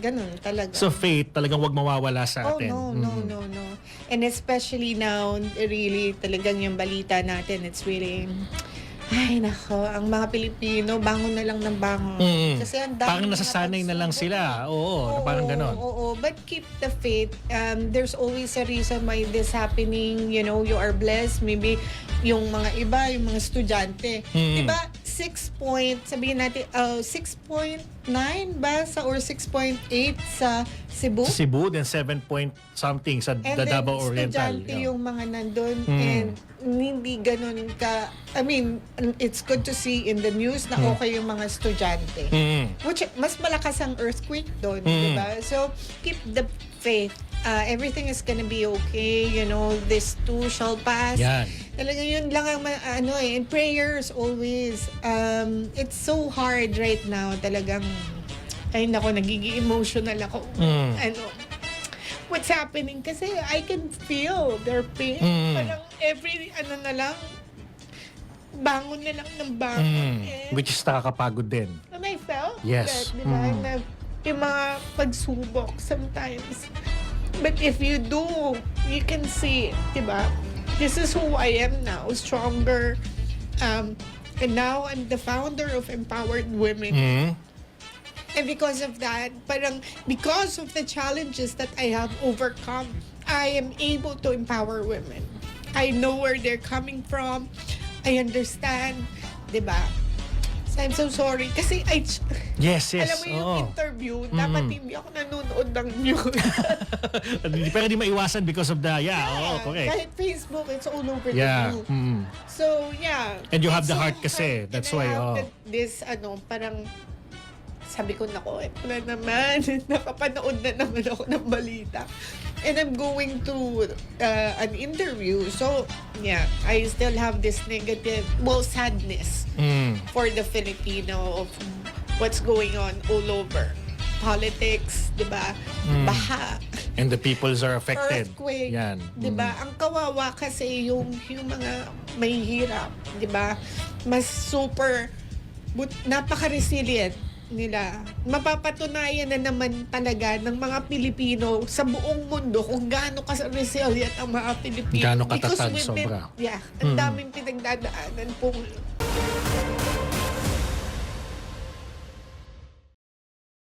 Ganun talaga. So faith talagang wag mawawala sa Oh, atin. no, no, Mm. no, no. And especially now, really, talagang yung balita natin, it's really, ay nako, ang mga Pilipino, bangon na lang ng bangon. Mm. Kasi ang dami Parang nasasanay na lang sila. Oo, parang ganon. Oo, but keep the faith. Um, there's always a reason why this happening. You know, you are blessed. Maybe yung mga iba, yung mga estudyante. Mm. Diba, 6 point, sabihin natin, uh, 6.9 ba sa or 6.8 sa Cebu? Sa Cebu, then 7 point something sa And the Davao Oriental. estudyante Yeah. yung mga nandun. Mm. And hindi ganun ka, I mean, it's good to see in the news na Mm. okay yung mga estudyante. Mm. Which, mas malakas ang earthquake doon, Mm. di ba? So, keep the faith. Uh, everything is gonna be okay. You know, this too shall pass. Yan. Talaga yun lang ang ano eh. And prayers always. Um, it's so hard right now. Talagang, ay nako, nagiging emotional ako. Mm. Ano, what's happening? Kasi I can feel their pain. Mm. Parang every, ano na lang, bangon na lang ng bangon. Mm. And- Which is nakakapagod din. And I felt Yes. that, di ba, Mm. na yung mga pagsubok sometimes. But if you do, you can see, di ba, this is who I am now, stronger. Um, and now I'm the founder of Empowered Women. Mm. And because of that, parang because of the challenges that I have overcome, I am able to empower women. I know where they're coming from. I understand, 'di ba? I'm so sorry kasi I Yes, yes. alam mo yung oo. interview, dapat Mm. hindi ako nanonood ng news. Hindi- Pero di maiwasan because of the, yeah, oo, correct. Kahit Facebook, it's all over Yeah. the news. Mm. So, yeah. And you have the so heart kasi. That's And I why, have oh. This, ano, parang, sabi ko, nako, eh, wala naman. Nakapanood na naman ako ng balita. And I'm going to uh, an interview. So, yeah, I still have this negative, well, sadness Mm. for the Filipino of what's going on all over. Politics, di ba? Mm. Baha And the peoples are affected. earthquake. Yan. 'Di ba? Mm. Ang kawawa kasi yung yung mga may hirap, 'di ba? Mas super but, napaka-resilient nila. Mapapatunayan na naman talaga ng mga Pilipino sa buong mundo kung gaano ka resilient ang mga Pilipino. Gaano katatag, sobra. Yeah, ang Mm. daming pinagdadaanan po.